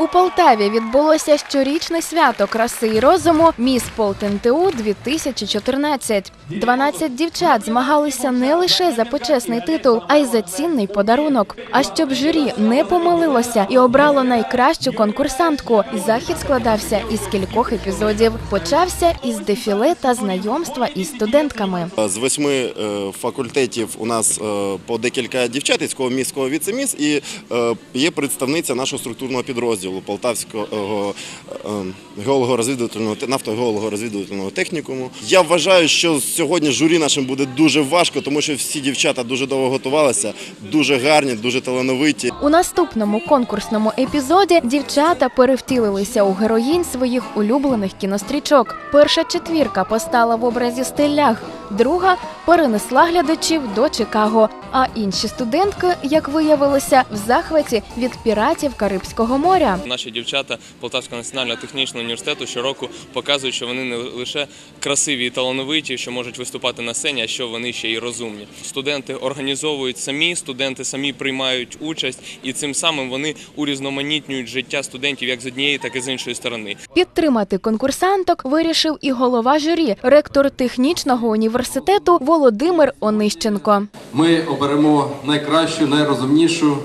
У Полтаві відбулося щорічне свято краси і розуму Міс Полтенту 2014. 12 дівчат змагалися не лише за почесний титул, а й за цінний подарунок. А щоб журі не помилилося і обрало найкращу конкурсантку, захід складався із кількох епізодів. Почався із дефіле та знайомства із студентками. З восьми е, факультетів у нас е, по декілька дівчат із кого міського віцеміс і е, є представниця нашого структурного підрозділу Полтавського е, геолого-розвідувального нафтогеолого-розвідувального технікуму. Я вважаю, що сьогодні журі нашим буде дуже важко, тому що всі дівчата дуже довго готувалися, дуже гарні, дуже талановиті. У наступному конкурсному епізоді дівчата перевтілилися у героїнь своїх улюблених кінострічок. Перша четвірка постала в образі стелях, друга перенесла глядачів до Чикаго. А інші студентки, як виявилося, в захваті від піратів Карибського моря. Наші дівчата Полтавського національного технічного університету щороку показують, що вони не лише красиві і талановиті, що можуть виступати на сцені, а що вони ще й розумні. Студенти організовують самі, студенти самі приймають участь, і цим самим вони урізноманітнюють життя студентів як з однієї, так і з іншої сторони. Підтримати конкурсанток вирішив і голова журі, ректор технічного університету Володимир Онищенко. Ми оберемо найкращу, найрозумнішу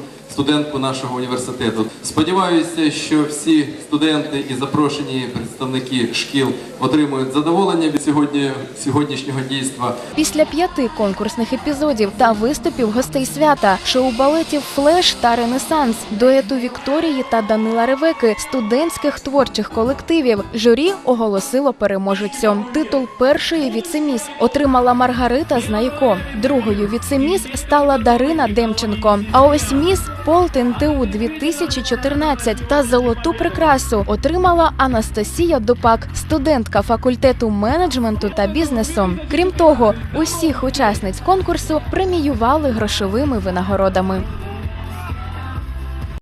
студентку нашого університету. Сподіваюся, що всі студенти і запрошені представники шкіл отримують задоволення від сьогодні, сьогоднішнього дійства. Після п'яти конкурсних епізодів та виступів гостей свята, шоу-балетів Флеш та Ренесанс, дуету Вікторії та Данила Ревеки, студентських творчих колективів, журі оголосило переможецю. Титул першої віцеміс отримала Маргарита Знайко. Другою віцеміс стала Дарина Демченко. А ось міс Полтен ТУ 2014 та золоту прикрасу отримала Анастасія Дупак, студентка факультету менеджменту та бізнесу. Крім того, усіх учасниць конкурсу преміювали грошовими винагородами.